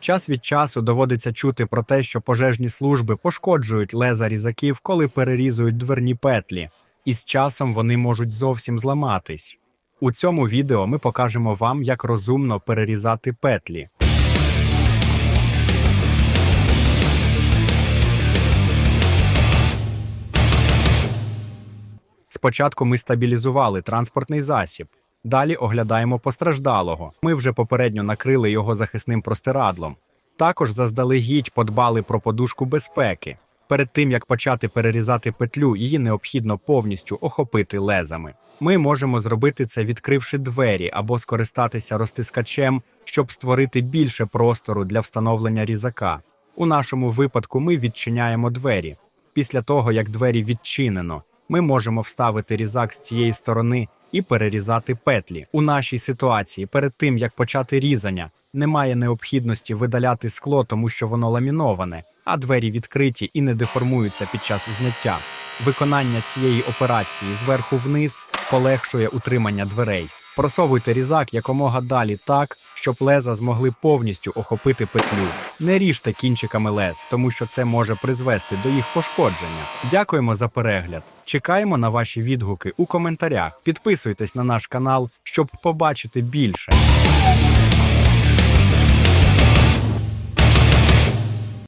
Час від часу доводиться чути про те, що пожежні служби пошкоджують леза різаків, коли перерізують дверні петлі, і з часом вони можуть зовсім зламатись. У цьому відео ми покажемо вам, як розумно перерізати петлі. Спочатку ми стабілізували транспортний засіб. Далі оглядаємо постраждалого. Ми вже попередньо накрили його захисним простирадлом. Також заздалегідь подбали про подушку безпеки. Перед тим як почати перерізати петлю, її необхідно повністю охопити лезами. Ми можемо зробити це, відкривши двері або скористатися розтискачем, щоб створити більше простору для встановлення різака. У нашому випадку ми відчиняємо двері. Після того, як двері відчинено, ми можемо вставити різак з цієї сторони і перерізати петлі. У нашій ситуації, перед тим як почати різання, немає необхідності видаляти скло, тому що воно ламіноване, а двері відкриті і не деформуються під час зняття. Виконання цієї операції зверху вниз полегшує утримання дверей. Просовуйте різак якомога далі так, щоб леза змогли повністю охопити петлю. Не ріжте кінчиками лез, тому що це може призвести до їх пошкодження. Дякуємо за перегляд. Чекаємо на ваші відгуки у коментарях. Підписуйтесь на наш канал, щоб побачити більше.